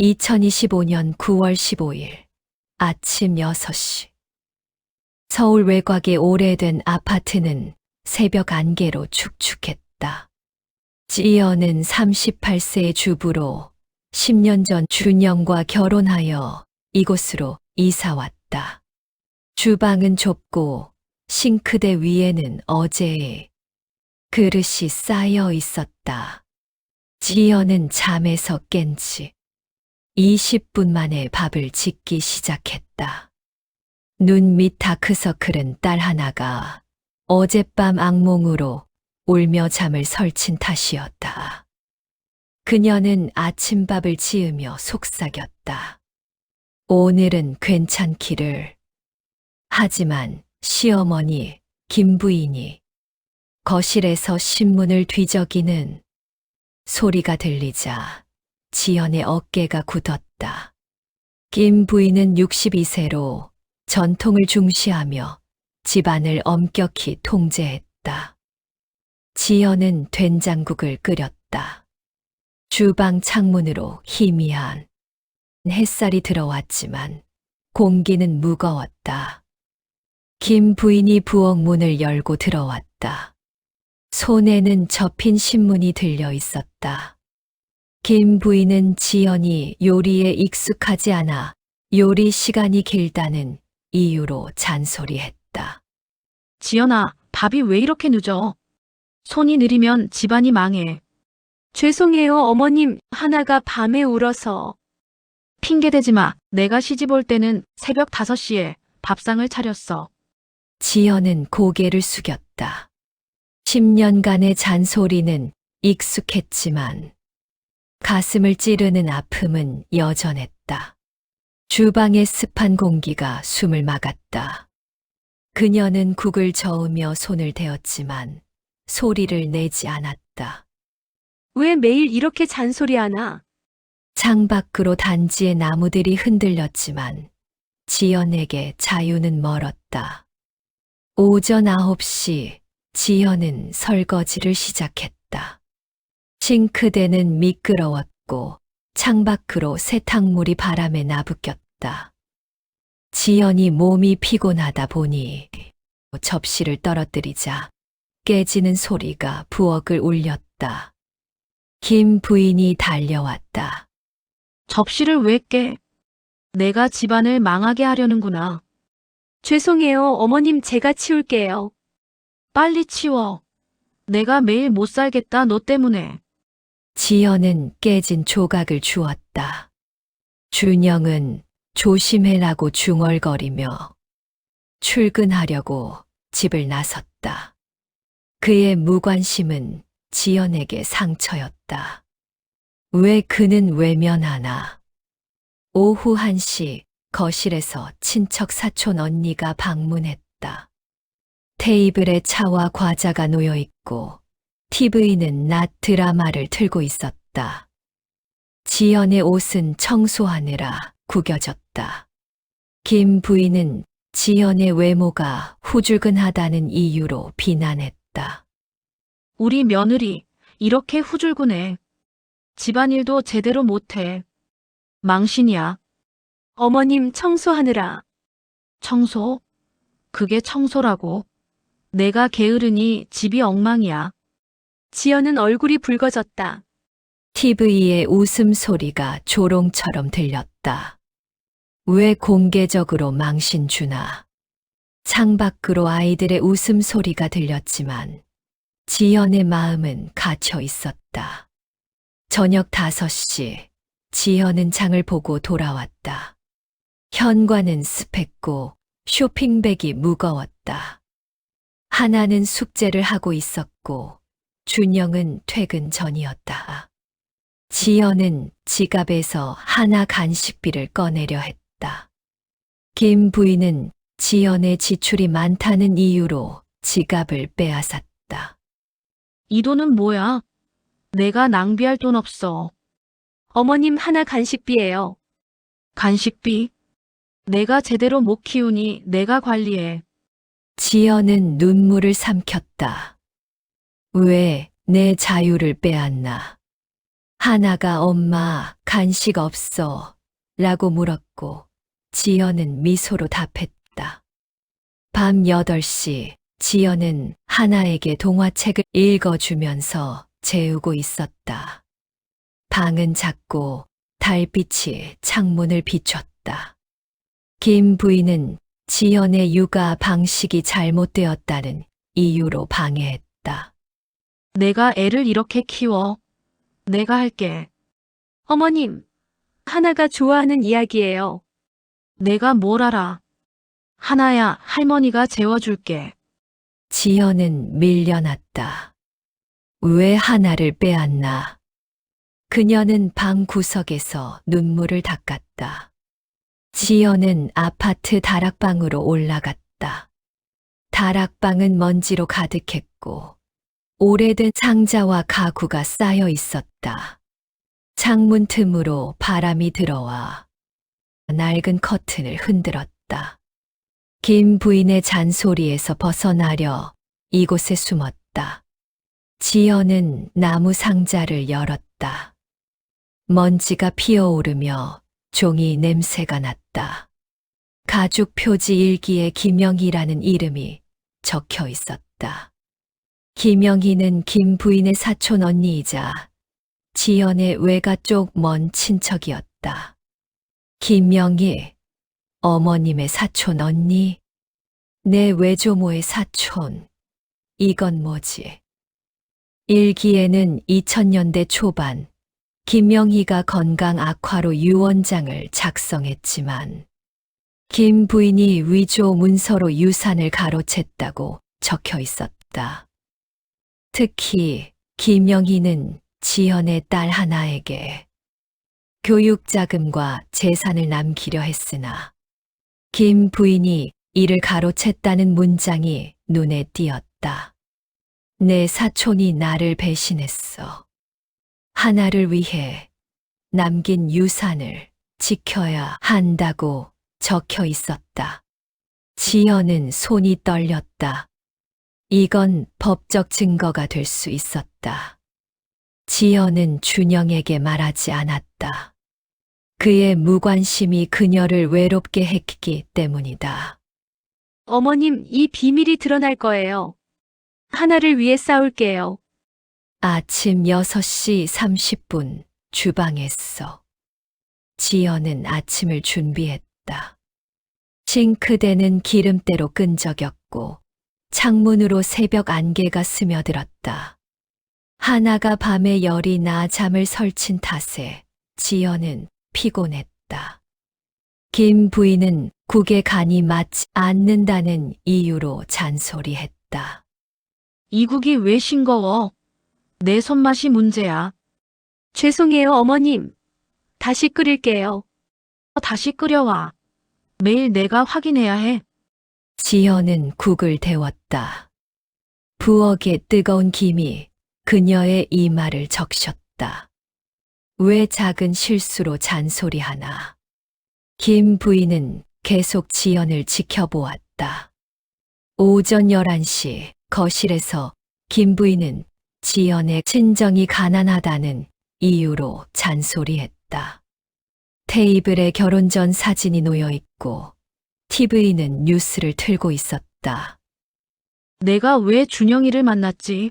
2025년 9월 15일 아침 6시 서울 외곽의 오래된 아파트는 새벽 안개로 축축했다. 지연은 38세의 주부로 10년 전 준영과 결혼하여 이곳으로 이사 왔다. 주방은 좁고 싱크대 위에는 어제의 그릇이 쌓여 있었다. 지연은 잠에서 깬 지 20분 만에 밥을 짓기 시작했다. 눈 밑 다크서클은 딸 하나가 어젯밤 악몽으로 울며 잠을 설친 탓이었다. 그녀는 아침밥을 지으며 속삭였다. 오늘은 괜찮기를. 하지만 시어머니, 김부인이 거실에서 신문을 뒤적이는 소리가 들리자 지연의 어깨가 굳었다. 김 부인은 62세로 전통을 중시하며 집안을 엄격히 통제했다. 지연은 된장국을 끓였다. 주방 창문으로 희미한 햇살이 들어왔지만 공기는 무거웠다. 김 부인이 부엌 문을 열고 들어왔다. 손에는 접힌 신문이 들려 있었다. 김 부인은 지연이 요리에 익숙하지 않아 요리 시간이 길다는 이유로 잔소리했다. 지연아, 밥이 왜 이렇게 늦어? 손이 느리면 집안이 망해. 죄송해요, 어머님. 하나가 밤에 울어서. 핑계대지 마. 내가 시집 올 때는 새벽 5시에 밥상을 차렸어. 지연은 고개를 숙였다. 10년간의 잔소리는 익숙했지만 가슴을 찌르는 아픔은 여전했다. 주방의 습한 공기가 숨을 막았다. 그녀는 국을 저으며 손을 대었지만 소리를 내지 않았다. 왜 매일 이렇게 잔소리하나? 창밖으로 단지의 나무들이 흔들렸지만 지연에게 자유는 멀었다. 오전 9시 지연은 설거지를 시작했다. 싱크대는 미끄러웠고 창밖으로 세탁물이 바람에 나부꼈다. 지연이 몸이 피곤하다 보니 접시를 떨어뜨리자 깨지는 소리가 부엌을 울렸다. 김 부인이 달려왔다. 접시를 왜 깨? 내가 집안을 망하게 하려는구나. 죄송해요, 어머님. 제가 치울게요. 빨리 치워. 내가 매일 못 살겠다, 너 때문에. 지연은 깨진 조각을 주었다. 준영은 조심해라고 중얼거리며 출근하려고 집을 나섰다. 그의 무관심은 지연에게 상처였다. 왜 그는 외면하나? 오후 1시 거실에서 친척 사촌 언니가 방문했다. 테이블에 차와 과자가 놓여 있고 TV는 낮 드라마를 틀고 있었다. 지연의 옷은 청소하느라 구겨졌다. 김 부인은 지연의 외모가 후줄근하다는 이유로 비난했다. 우리 며느리, 이렇게 후줄근해. 집안일도 제대로 못해. 망신이야. 어머님 청소하느라. 청소? 그게 청소라고. 내가 게으르니 집이 엉망이야. 지연은 얼굴이 붉어졌다. TV의 웃음소리가 조롱처럼 들렸다. 왜 공개적으로 망신 주나? 창밖으로 아이들의 웃음소리가 들렸지만 지연의 마음은 갇혀 있었다. 저녁 5시 지연은 장을 보고 돌아왔다. 현관은 습했고 쇼핑백이 무거웠다. 하나는 숙제를 하고 있었고 준영은 퇴근 전이었다. 지연은 지갑에서 하나 간식비를 꺼내려 했다. 김 부인은 지연의 지출이 많다는 이유로 지갑을 빼앗았다. 이 돈은 뭐야? 내가 낭비할 돈 없어. 어머님 하나 간식비예요. 간식비? 내가 제대로 못 키우니 내가 관리해. 지연은 눈물을 삼켰다. 왜 내 자유를 빼앗나? 하나가 엄마, 간식 없어. 라고 물었고, 지연은 미소로 답했다. 밤 8시, 지연은 하나에게 동화책을 읽어주면서 재우고 있었다. 방은 작고 달빛이 창문을 비췄다. 김 부인은 지연의 육아 방식이 잘못되었다는 이유로 방해했다. 내가 애를 이렇게 키워. 내가 할게. 어머님, 하나가 좋아하는 이야기예요. 내가 뭘 알아. 하나야, 할머니가 재워줄게. 지연은 밀려났다. 왜 하나를 빼앗나? 그녀는 방 구석에서 눈물을 닦았다. 지연은 아파트 다락방으로 올라갔다. 다락방은 먼지로 가득했고, 오래된 상자와 가구가 쌓여 있었다. 창문 틈으로 바람이 들어와 낡은 커튼을 흔들었다. 김 부인의 잔소리에서 벗어나려 이곳에 숨었다. 지연은 나무 상자를 열었다. 먼지가 피어오르며 종이 냄새가 났다. 가죽 표지 일기에 김영희라는 이름이 적혀 있었다. 김영희는 김 부인의 사촌 언니이자 지연의 외가 쪽 먼 친척이었다. 김영희, 어머님의 사촌 언니, 내 외조모의 사촌. 이건 뭐지? 일기에는 2000년대 초반 김영희가 건강 악화로 유언장을 작성했지만 김 부인이 위조 문서로 유산을 가로챘다고 적혀 있었다. 특히 김영희는 지연의 딸 하나에게 교육 자금과 재산을 남기려 했으나 김 부인이 이를 가로챘다는 문장이 눈에 띄었다. 내 사촌이 나를 배신했어. 하나를 위해 남긴 유산을 지켜야 한다고 적혀 있었다. 지연은 손이 떨렸다. 이건 법적 증거가 될 수 있었다. 지연은 준영에게 말하지 않았다. 그의 무관심이 그녀를 외롭게 했기 때문이다. 어머님, 이 비밀이 드러날 거예요. 하나를 위해 싸울게요. 아침 6시 30분 주방에서 지연은 아침을 준비했다. 싱크대는 기름때로 끈적였고 창문으로 새벽 안개가 스며들었다. 하나가 밤에 열이 나 잠을 설친 탓에 지연은 피곤했다. 김 부인은 국에 간이 맞지 않는다는 이유로 잔소리했다. 이 국이 왜 싱거워? 내 손맛이 문제야. 죄송해요, 어머님. 다시 끓일게요. 다시 끓여와. 매일 내가 확인해야 해. 지연은 국을 데웠다. 부엌에 뜨거운 김이 그녀의 이마를 적셨다. 왜 작은 실수로 잔소리하나. 김 부인은 계속 지연을 지켜보았다. 오전 11시 거실에서 김 부인은 지연의 친정이 가난하다는 이유로 잔소리했다. 테이블에 결혼 전 사진이 놓여 있고 TV는 뉴스를 틀고 있었다. 내가 왜 준영이를 만났지?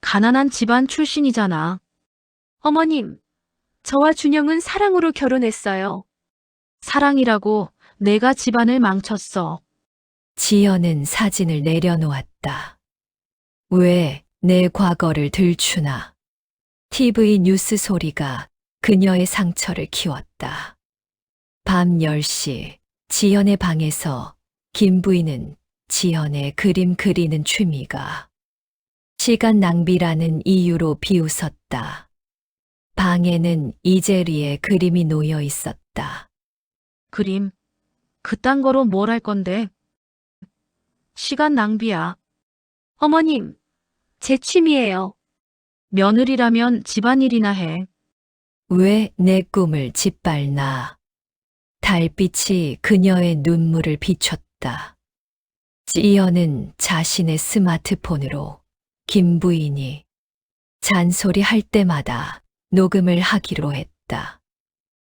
가난한 집안 출신이잖아. 어머님, 저와 준영은 사랑으로 결혼했어요. 사랑이라고 내가 집안을 망쳤어. 지연은 사진을 내려놓았다. 왜 내 과거를 들추나? TV 뉴스 소리가 그녀의 상처를 키웠다. 밤 10시 지연의 방에서 김 부인은 지연의 그림 그리는 취미가 시간 낭비라는 이유로 비웃었다. 방에는 이재리의 그림이 놓여 있었다. 그림. 그딴 거로 뭘 할 건데? 시간 낭비야. 어머님, 제 취미예요. 며느리라면 집안일이나 해. 왜 내 꿈을 짓밟나? 달빛이 그녀의 눈물을 비췄다. 지연은 자신의 스마트폰으로 김 부인이 잔소리 할 때마다 녹음을 하기로 했다.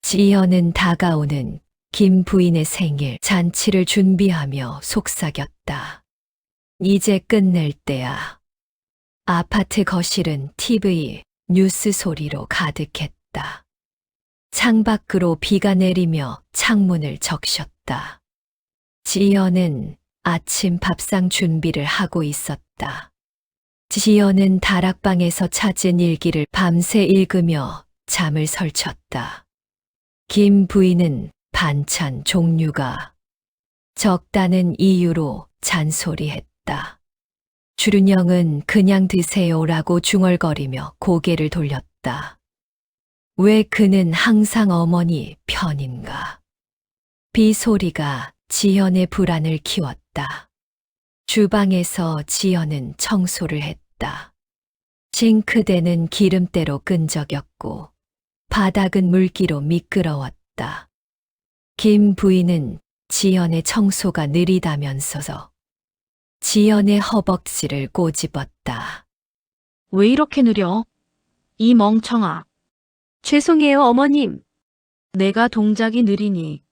지연은 다가오는 김 부인의 생일 잔치를 준비하며 속삭였다. 이제 끝낼 때야. 아파트 거실은 TV, 뉴스 소리로 가득했다. 창밖으로 비가 내리며 창문을 적셨다. 지연은 아침 밥상 준비를 하고 있었다. 지연은 다락방에서 찾은 일기를 밤새 읽으며 잠을 설쳤다. 김 부인은 반찬 종류가 적다는 이유로 잔소리했다. 주륜영은 그냥 드세요라고 중얼거리며 고개를 돌렸다. 왜 그는 항상 어머니 편인가? 비소리가 지연의 불안을 키웠다. 주방에서 지연은 청소를 했다. 싱크대는 기름때로 끈적였고 바닥은 물기로 미끄러웠다. 김 부인은 지연의 청소가 느리다면서서 지연의 허벅지를 꼬집었다. 왜 이렇게 느려? 이 멍청아. 죄송해요, 어머님. 내가 동작이 느리니.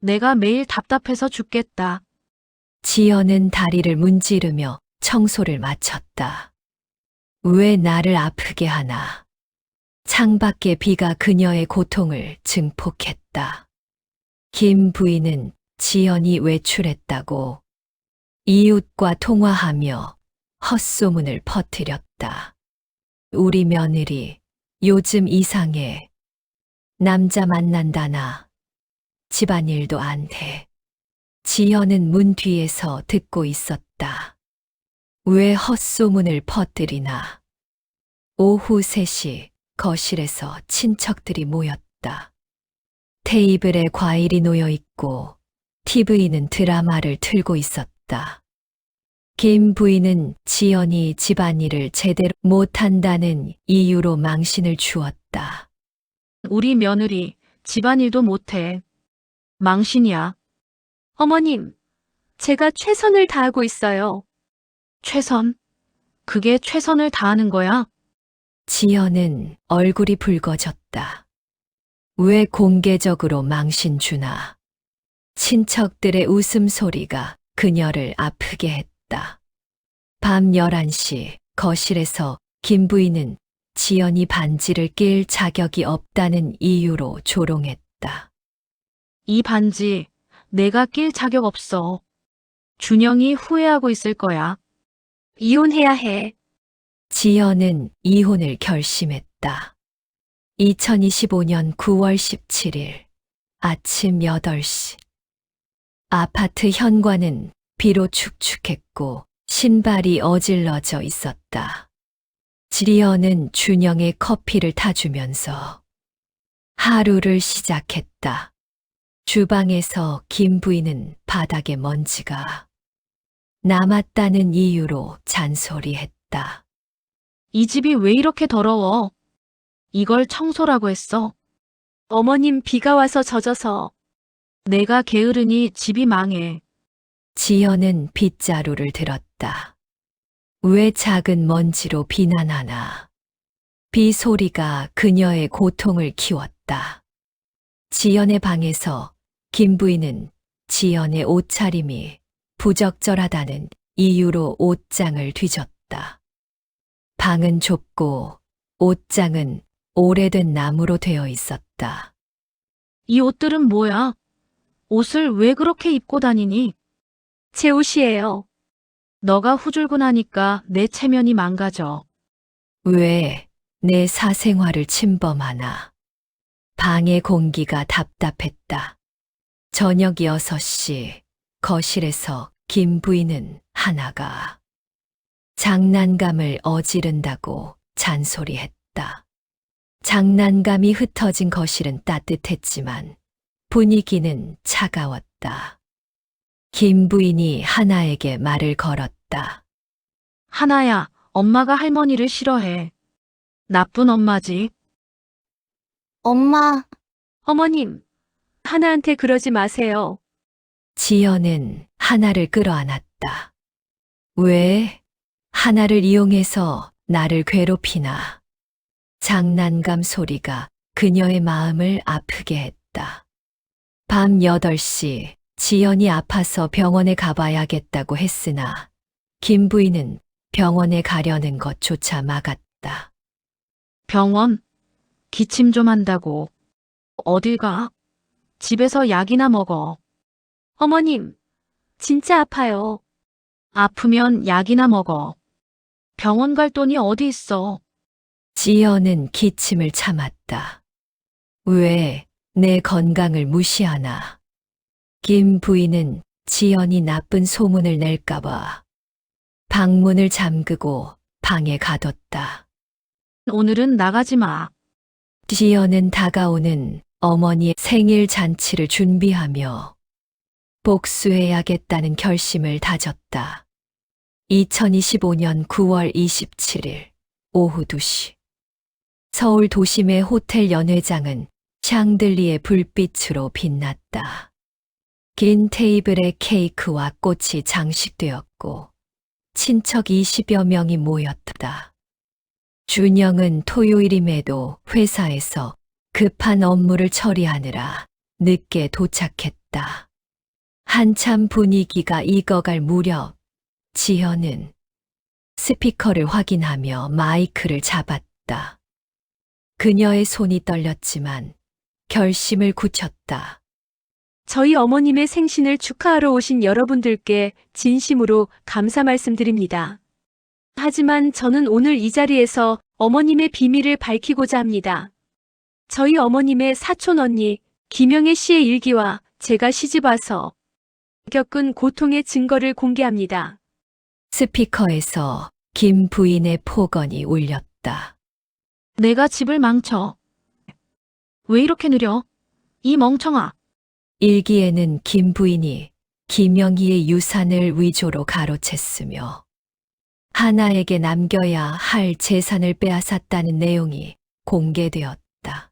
내가 매일 답답해서 죽겠다. 지연은 다리를 문지르며 청소를 마쳤다. 왜 나를 아프게 하나? 창밖의 비가 그녀의 고통을 증폭했다. 김 부인은 지연이 외출했다고 이웃과 통화하며 헛소문을 퍼뜨렸다. 우리 며느리 요즘 이상해. 남자 만난다나. 집안일도 안 해. 지연은 문 뒤에서 듣고 있었다. 왜 헛소문을 퍼뜨리나. 오후 3시 거실에서 친척들이 모였다. 테이블에 과일이 놓여 있고 TV는 드라마를 틀고 있었다. 김 부인은 지연이 집안일을 제대로 못한다는 이유로 망신을 주었다. 우리 며느리 집안일도 못해. 망신이야. 어머님, 제가 최선을 다하고 있어요. 최선. 그게 최선을 다하는 거야? 지연은 얼굴이 붉어졌다. 왜 공개적으로 망신 주나? 친척들의 웃음소리가 그녀를 아프게 했다. 밤 11시 거실에서 김 부인은 지연이 반지를 낄 자격이 없다는 이유로 조롱했다. 이 반지 내가 낄 자격 없어. 준영이 후회하고 있을 거야. 이혼해야 해. 지연은 이혼을 결심했다. 2025년 9월 17일 아침 8시 아파트 현관은 비로 축축했고 신발이 어질러져 있었다. 지연은 준영의 커피를 타주면서 하루를 시작했다. 주방에서 김 부인은 바닥에 먼지가 남았다는 이유로 잔소리했다. 이 집이 왜 이렇게 더러워? 이걸 청소라고 했어. 어머님 비가 와서 젖어서 내가 게으르니 집이 망해. 지연은 빗자루를 들었다. 왜 작은 먼지로 비난하나. 비 소리가 그녀의 고통을 키웠다. 지연의 방에서 김 부인은 지연의 옷차림이 부적절하다는 이유로 옷장을 뒤졌다. 방은 좁고 옷장은 오래된 나무로 되어 있었다. 이 옷들은 뭐야? 옷을 왜 그렇게 입고 다니니? 제 옷이에요. 너가 후줄근하니까 내 체면이 망가져. 왜 내 사생활을 침범하나. 방의 공기가 답답했다. 저녁 6시 거실에서 김 부인은 하나가 장난감을 어지른다고 잔소리했다. 장난감이 흩어진 거실은 따뜻했지만 분위기는 차가웠다. 김 부인이 하나에게 말을 걸었다. 하나야, 엄마가 할머니를 싫어해. 나쁜 엄마지. 엄마, 어머님, 하나한테 그러지 마세요. 지연은 하나를 끌어안았다. 왜 하나를 이용해서 나를 괴롭히나? 장난감 소리가 그녀의 마음을 아프게 했다. 밤 8시 지연이 아파서 병원에 가봐야겠다고 했으나 김 부인은 병원에 가려는 것조차 막았다. 병원? 기침 좀 한다고. 어딜 가? 집에서 약이나 먹어. 어머님, 진짜 아파요. 아프면 약이나 먹어. 병원 갈 돈이 어디 있어? 지연은 기침을 참았다. 왜 내 건강을 무시하나? 김 부인은 지연이 나쁜 소문을 낼까봐 방문을 잠그고 방에 가뒀다. 오늘은 나가지 마. 지연은 다가오는 어머니의 생일 잔치를 준비하며 복수해야겠다는 결심을 다졌다. 2025년 9월 27일 오후 2시 서울 도심의 호텔 연회장은 샹들리의 불빛으로 빛났다. 긴 테이블에 케이크와 꽃이 장식되었고 친척 20여 명이 모였다. 준영은 토요일임에도 회사에서 급한 업무를 처리하느라 늦게 도착했다. 한참 분위기가 익어갈 무렵 지현은 스피커를 확인하며 마이크를 잡았다. 그녀의 손이 떨렸지만 결심을 굳혔다. 저희 어머님의 생신을 축하하러 오신 여러분들께 진심으로 감사 말씀드립니다. 하지만 저는 오늘 이 자리에서 어머님의 비밀을 밝히고자 합니다. 저희 어머님의 사촌 언니 김영애 씨의 일기와 제가 시집 와서 겪은 고통의 증거를 공개합니다. 스피커에서 김 부인의 폭언이 울렸다. 내가 집을 망쳐. 왜 이렇게 느려? 이 멍청아. 일기에는 김 부인이 김영희의 유산을 위조로 가로챘으며 하나에게 남겨야 할 재산을 빼앗았다는 내용이 공개되었다.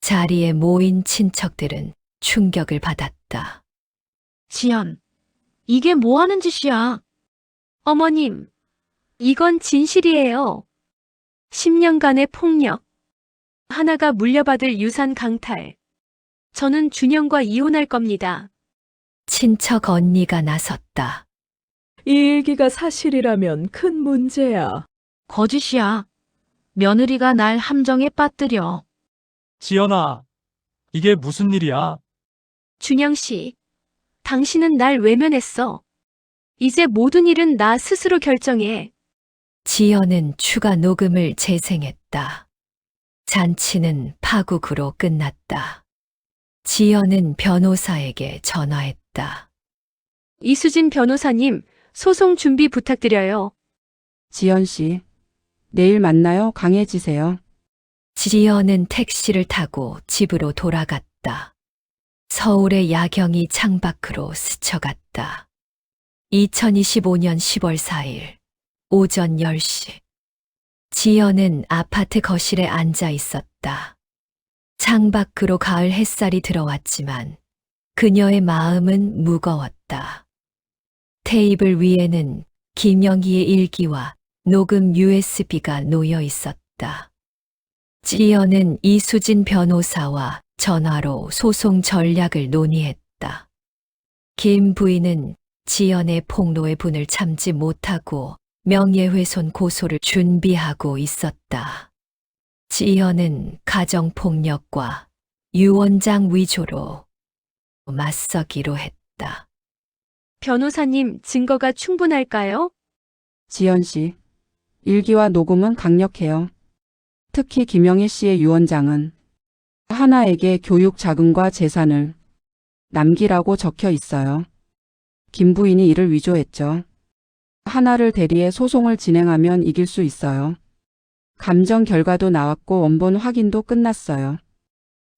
자리에 모인 친척들은 충격을 받았다. 지연. 이게 뭐 하는 짓이야? 어머님, 이건 진실이에요. 10년간의 폭력. 하나가 물려받을 유산 강탈. 저는 준영과 이혼할 겁니다. 친척 언니가 나섰다. 이 일기가 사실이라면 큰 문제야. 거짓이야. 며느리가 날 함정에 빠뜨려. 지연아, 이게 무슨 일이야? 준영 씨, 당신은 날 외면했어. 이제 모든 일은 나 스스로 결정해. 지연은 추가 녹음을 재생했다. 잔치는 파국으로 끝났다. 지연은 변호사에게 전화했다. 이수진 변호사님, 소송 준비 부탁드려요. 지연 씨, 내일 만나요. 강해지세요. 지연은 택시를 타고 집으로 돌아갔다. 서울의 야경이 창밖으로 스쳐갔다. 2025년 10월 4일 오전 10시 지연은 아파트 거실에 앉아 있었다. 창밖으로 가을 햇살이 들어왔지만 그녀의 마음은 무거웠다. 테이블 위에는 김영희의 일기와 녹음 USB가 놓여 있었다. 지연은 이수진 변호사와 전화로 소송 전략을 논의했다. 김 부인은 지연의 폭로의 분을 참지 못하고 명예훼손 고소를 준비하고 있었다. 지연은 가정폭력과 유언장 위조로 맞서기로 했다. 변호사님, 증거가 충분할까요? 지연 씨, 일기와 녹음은 강력해요. 특히 김영애 씨의 유언장은 하나에게 교육 자금과 재산을 남기라고 적혀 있어요. 김 부인이 이를 위조했죠. 하나를 대리해 소송을 진행하면 이길 수 있어요. 감정 결과도 나왔고 원본 확인도 끝났어요.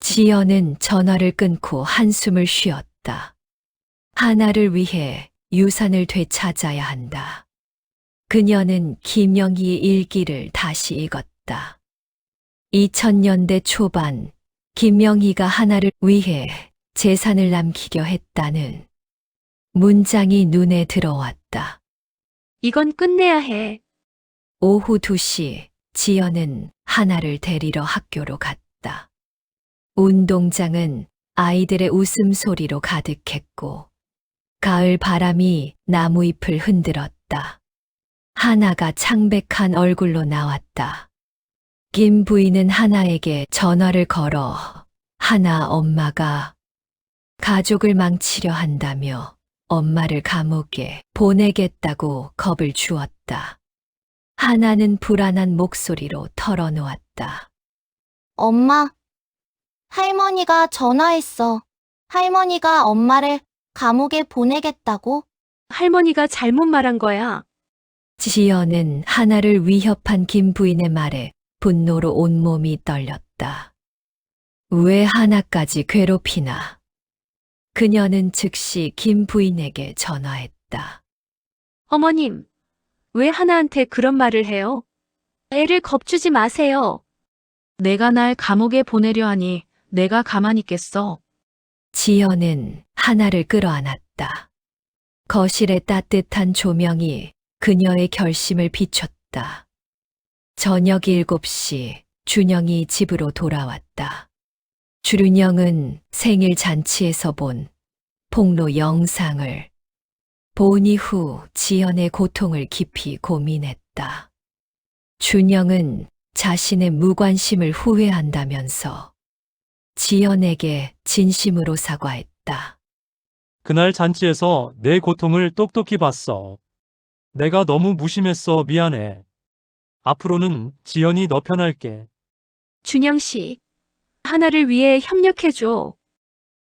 지연은 전화를 끊고 한숨을 쉬었다. 하나를 위해 유산을 되찾아야 한다. 그녀는 김영희의 일기를 다시 읽었다. 2000년대 초반 김영희가 하나를 위해 재산을 남기려 했다는 문장이 눈에 들어왔다. 이건 끝내야 해. 오후 2시 지연은 하나를 데리러 학교로 갔다. 운동장은 아이들의 웃음소리로 가득했고, 가을 바람이 나무 잎을 흔들었다. 하나가 창백한 얼굴로 나왔다. 김 부인은 하나에게 전화를 걸어 하나 엄마가 가족을 망치려 한다며 엄마를 감옥에 보내겠다고 겁을 주었다. 하나는 불안한 목소리로 털어놓았다. 엄마, 할머니가 전화했어. 할머니가 엄마를 감옥에 보내겠다고? 할머니가 잘못 말한 거야. 지연은 하나를 위협한 김 부인의 말에 분노로 온몸이 떨렸다. 왜 하나까지 괴롭히나? 그녀는 즉시 김 부인에게 전화했다. 어머님, 왜 하나한테 그런 말을 해요? 애를 겁주지 마세요. 내가 날 감옥에 보내려 하니 내가 가만히 있겠어. 지연은 하나를 끌어안았다. 거실의 따뜻한 조명이 그녀의 결심을 비췄다. 저녁 7시 준영이 집으로 돌아왔다. 주륜영은 생일 잔치에서 본 폭로 영상을 본 이후 지연의 고통을 깊이 고민했다. 준영은 자신의 무관심을 후회한다면서 지연에게 진심으로 사과했다. 그날 잔치에서 내 고통을 똑똑히 봤어. 내가 너무 무심했어. 미안해. 앞으로는 지연이 너 편할게. 준영 씨, 하나를 위해 협력해줘.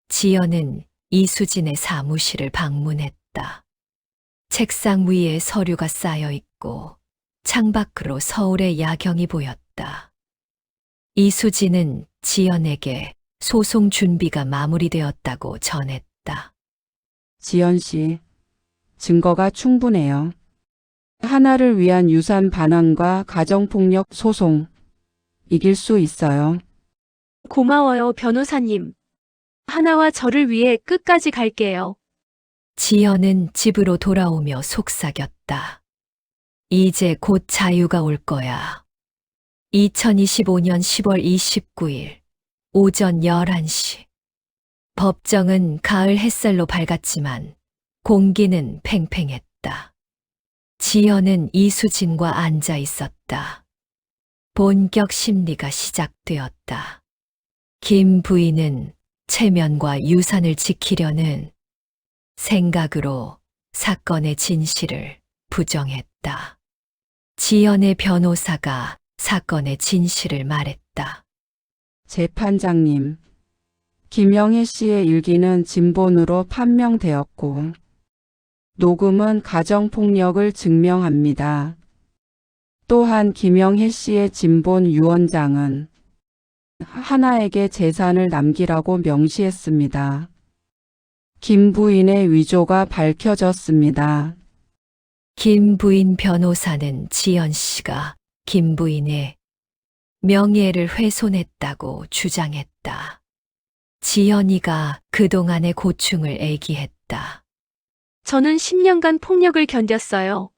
지연은 이수진의 사무실을 방문했다. 책상 위에 서류가 쌓여 있고 창밖으로 서울의 야경이 보였다. 이수진은 지연에게 소송 준비가 마무리되었다고 전했다. 지연 씨, 증거가 충분해요. 하나를 위한 유산 반환과 가정폭력 소송, 이길 수 있어요. 고마워요, 변호사님. 하나와 저를 위해 끝까지 갈게요. 지연은 집으로 돌아오며 속삭였다. 이제 곧 자유가 올 거야. 2025년 10월 29일 오전 11시. 법정은 가을 햇살로 밝았지만 공기는 팽팽했다. 지연은 이수진과 앉아 있었다. 본격 심리가 시작되었다. 김 부인은 체면과 유산을 지키려는 생각으로 사건의 진실을 부정했다. 지연의 변호사가 사건의 진실을 말했다. 재판장님, 김영애 씨의 일기는 진본으로 판명되었고, 녹음은 가정폭력을 증명합니다. 또한 김영애 씨의 진본 유언장은 하나에게 재산을 남기라고 명시했습니다. 김 부인의 위조가 밝혀졌습니다. 김 부인 변호사는 지연 씨가 김 부인의 명예를 훼손했다고 주장했다. 지연이가 그동안의 고충을 애기했다. 저는 10년간 폭력을 견뎠어요.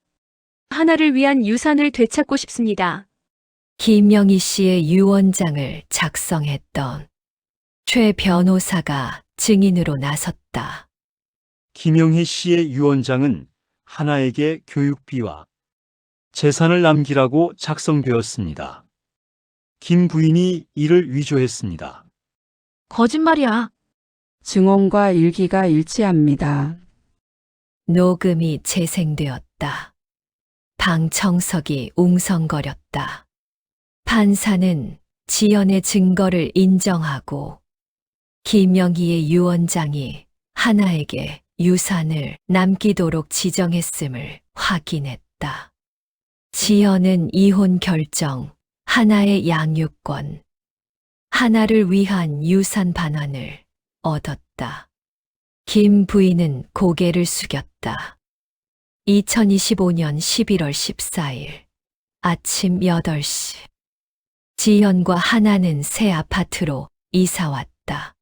하나를 위한 유산을 되찾고 싶습니다. 김영희 씨의 유언장을 작성했던 최 변호사가 증인으로 나섰다. 김영희 씨의 유언장은 하나에게 교육비와 재산을 남기라고 작성되었습니다. 김 부인이 이를 위조했습니다. 거짓말이야. 증언과 일기가 일치합니다. 녹음이 재생되었다. 방청석이 웅성거렸다. 판사는 지연의 증거를 인정하고 김영희의 유언장이 하나에게 유산을 남기도록 지정했음을 확인했다. 지연은 이혼 결정, 하나의 양육권, 하나를 위한 유산 반환을 얻었다. 김 부인은 고개를 숙였다. 2025년 11월 14일 아침 8시 지연과 하나는 새 아파트로 이사 왔다.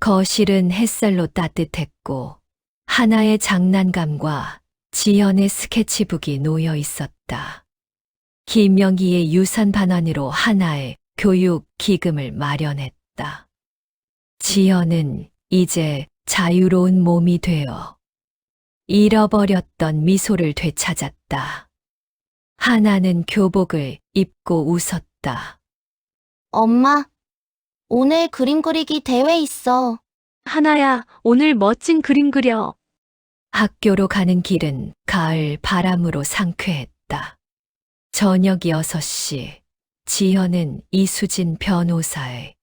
거실은 햇살로 따뜻했고 하나의 장난감과 지연의 스케치북이 놓여 있었다. 김명희의 유산 반환으로 하나의 교육 기금을 마련했다. 지연은 이제 자유로운 몸이 되어 잃어버렸던 미소를 되찾았다. 하나는 교복을 입고 웃었다. 엄마, 오늘 그림 그리기 대회 있어. 하나야, 오늘 멋진 그림 그려. 학교로 가는 길은 가을 바람으로 상쾌했다. 저녁 6시, 지현은 이수진 변호사의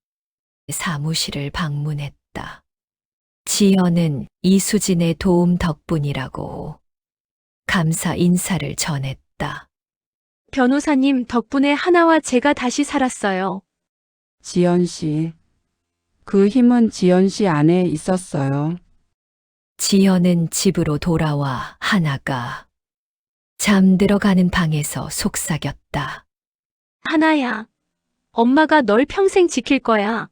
사무실을 방문했다. 지현은 이수진의 도움 덕분이라고 감사 인사를 전했다. 변호사님 덕분에 하나와 제가 다시 살았어요. 지연 씨. 그 힘은 지연 씨 안에 있었어요. 지연은 집으로 돌아와 하나가 잠들어 가는 방에서 속삭였다. 하나야, 엄마가 널 평생 지킬 거야.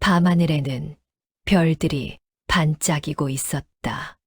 밤하늘에는 별들이 반짝이고 있었다.